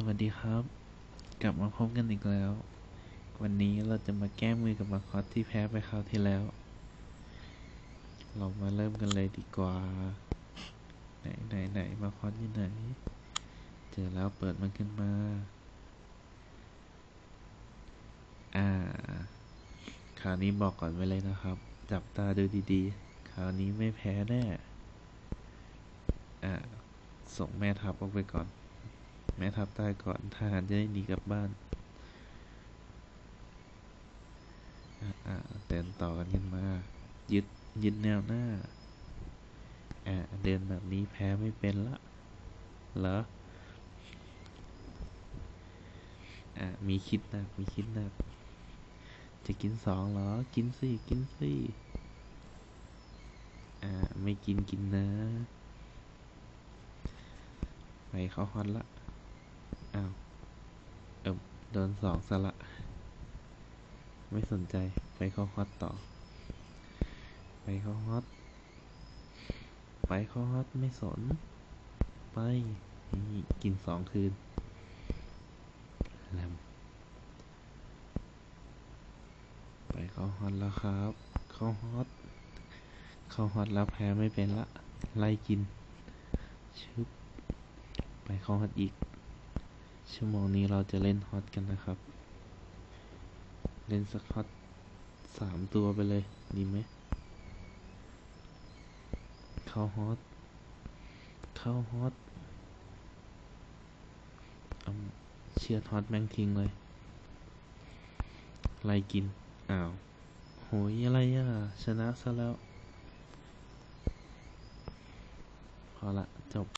สวัสดีครับ กลับมาพบกันอีกแล้ว วันนี้เราจะมาแก้มือกับมาคอสที่แพ้ไปคราวที่แล้ว เรามาเริ่มกันเลยดีกว่า ไหนไหนไหนมาคอสอยู่ไหน เจอแล้วเปิดมันขึ้นมา อ่า คราวนี้บอกก่อนไว้เลยนะครับ จับตาดูดีๆ คราวนี้ไม่แพ้แน่ อ่า ส่งแม่ทัพออกไปก่อน แม่ทัพตายก่อนทหารจะได้หนีกลับบ้านเดินต่อกันขึ้นมา ยึดยึดแนวหน้าเดินแบบนี้แพ้ไม่เป็นละเหรออมีคิดหนักมีคิดหนัก จะกินสองเหรอ กินสิกินสิอ่าไม่กินกินนะ ไปเข้าฮอตละ อ้าวเอิมโดนสองสละ ไม่สนใจไปเข้าฮอตต่อ ไปเข้าฮอต ไปเข้าฮอตไม่สน ไปกินสองคืนแลมไปเข้าฮอตแล้วครับเข้าฮอตเข้าฮอตแล้วแพ้ไม่เป็นละ ไล่กิน ชึบ ไปเข้าฮอตอีก ชั่วโมงนี้เราจะเล่นฮอตกันนะครับ เล่นสักฮอตสามตัวไปเลย ดีไหม เข้าฮอต เข้าฮอตเอาเชือดฮอตแม่งทิ้งเลยไล่กิน อ้าว โหยอะไรอะ ชนะซะแล้ว พอละ จบ